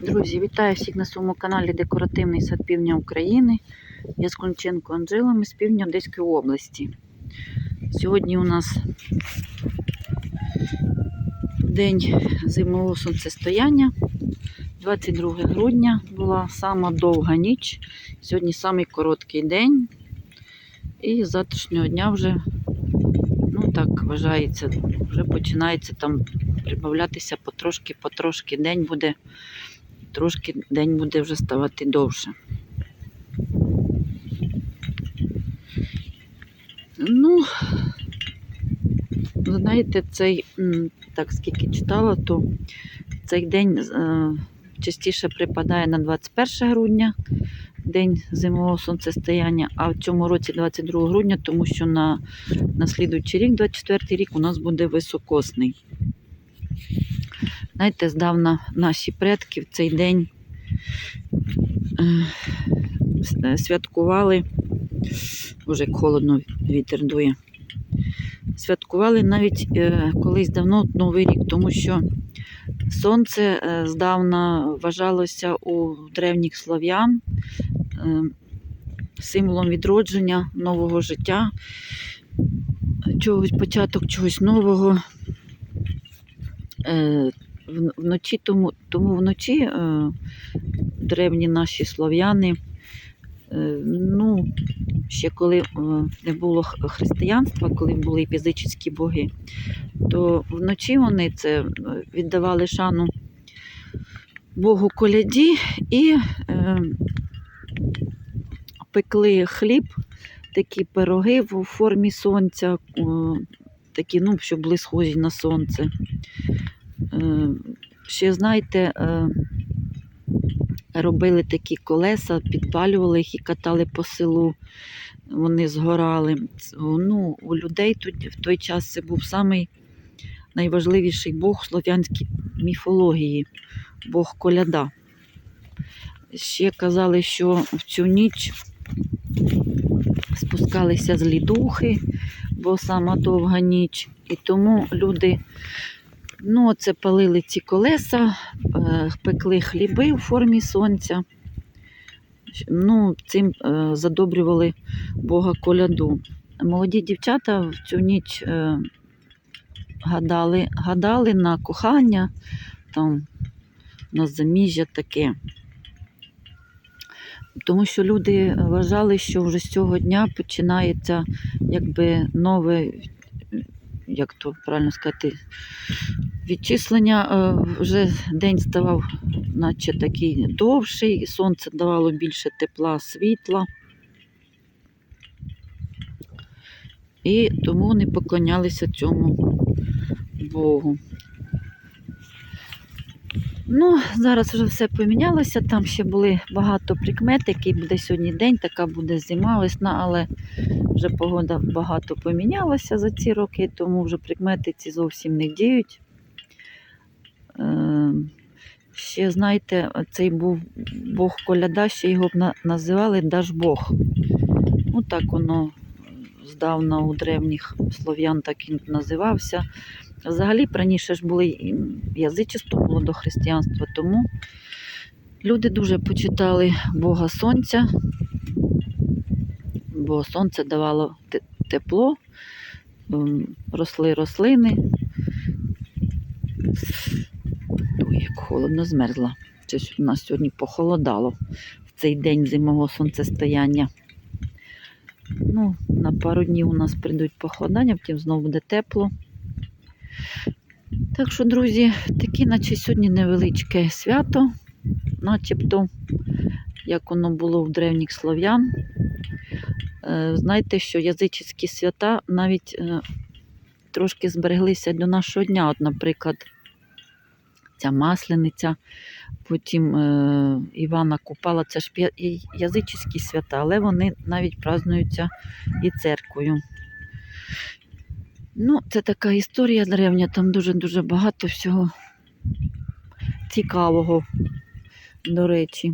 Друзі, вітаю всіх на своєму каналі Декоративний сад Півдня України. Я з Конченко Анжелами з півдня Одеської області. Сьогодні у нас день зимового сонцестояння. 22 грудня була сама довга ніч. Сьогодні самий короткий день. І з завтрашнього дня вже, ну так вважається, вже починається там прибавлятися потрошки, потрошки день буде, трошки день буде вже ставати довше. Ну, знаєте, цей, так скільки читала, то цей день е, частіше припадає на 21 грудня, день зимового сонцестояння, а в цьому році 22 грудня, тому що на, на слідуючий рік, 24 рік, у нас буде високосний. Знаєте, здавна наші предки в цей день е, святкували, вже як холодно вітер дує. Святкували навіть е, колись давно Новий рік, тому що сонце е, здавна вважалося у древніх слов'ян символом відродження нового життя, чогось, початок чогось нового. Вночі тому, тому вночі е, древні наші слов'яни, е, ну, ще коли е, не було християнства, коли були язичницькі боги, то вночі вони це е, віддавали шану Богу коляді і е, пекли хліб, такі пироги в формі сонця, е, такі, ну, щоб були схожі на сонце. Е, Ще, знаєте, е, робили такі колеса, підпалювали їх і катали по селу. Вони згорали. Ну, у людей тоді, в той час це був самий найважливіший Бог слов'янській міфології, Бог коляда. Ще казали, що в цю ніч спускалися злі духи, бо сама довга ніч. І тому люди ну, оце палили ці колеса, е, пекли хліби у формі сонця. Ну, цим е, задобрювали Бога коляду. Молоді дівчата в цю ніч е, гадали, гадали на кохання, там, на заміжжя таке. Тому що люди вважали, що вже з цього дня починається якби нове, як то правильно сказати, відчислення. Е, Вже день ставав, наче такий довший, сонце давало більше тепла, світла. І тому вони поклонялися цьому Богу. Ну, зараз вже все помінялося. Там ще були багато прикмет, який буде сьогодні день, така буде зима, весна, але вже погода багато помінялася за ці роки, тому вже прикмети ці зовсім не діють. Е, ще, знаєте, цей був Бог коляда, ще його називали Дажбог. Ну, так воно здавна у древніх слов'ян так і називався. Взагалі, раніше ж були і язичество було до християнства, тому люди дуже почитали Бога Сонця, бо сонце давало тепло, росли рослини. Холодно змерзла. Щось у нас сьогодні похолодало в цей день зимового сонцестояння. Ну, на пару днів у нас прийдуть похолодання, втім знову буде тепло. Так що, друзі, таке, наче сьогодні невеличке свято, начебто, як воно було в древніх слов'ян. Е, Знаєте, що язичницькі свята навіть е, трошки збереглися до нашого дня. От, наприклад, ця маслениця, потім е, Івана Купала, це ж п'я- свята, але вони навіть празднуються і церквою. Ну, це така історія древня, там дуже-дуже багато всього цікавого, до речі.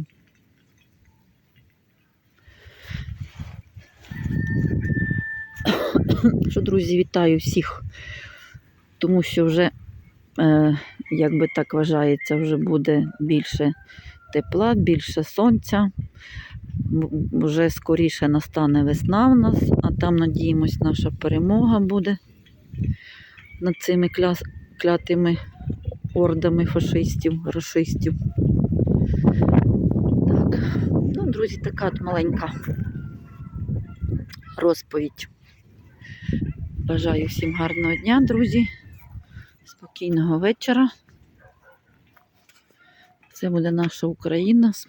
Що, друзі, вітаю всіх, тому що вже е, як би так вважається, вже буде більше тепла, більше сонця. Вже скоріше настане весна в нас, а там, надіємось, наша перемога буде над цими кля- клятими ордами фашистів, рашистів. Так, ну, друзі, така от маленька розповідь. Бажаю всім гарного дня, друзі. Спокійного вечора. Це буде наша Україна.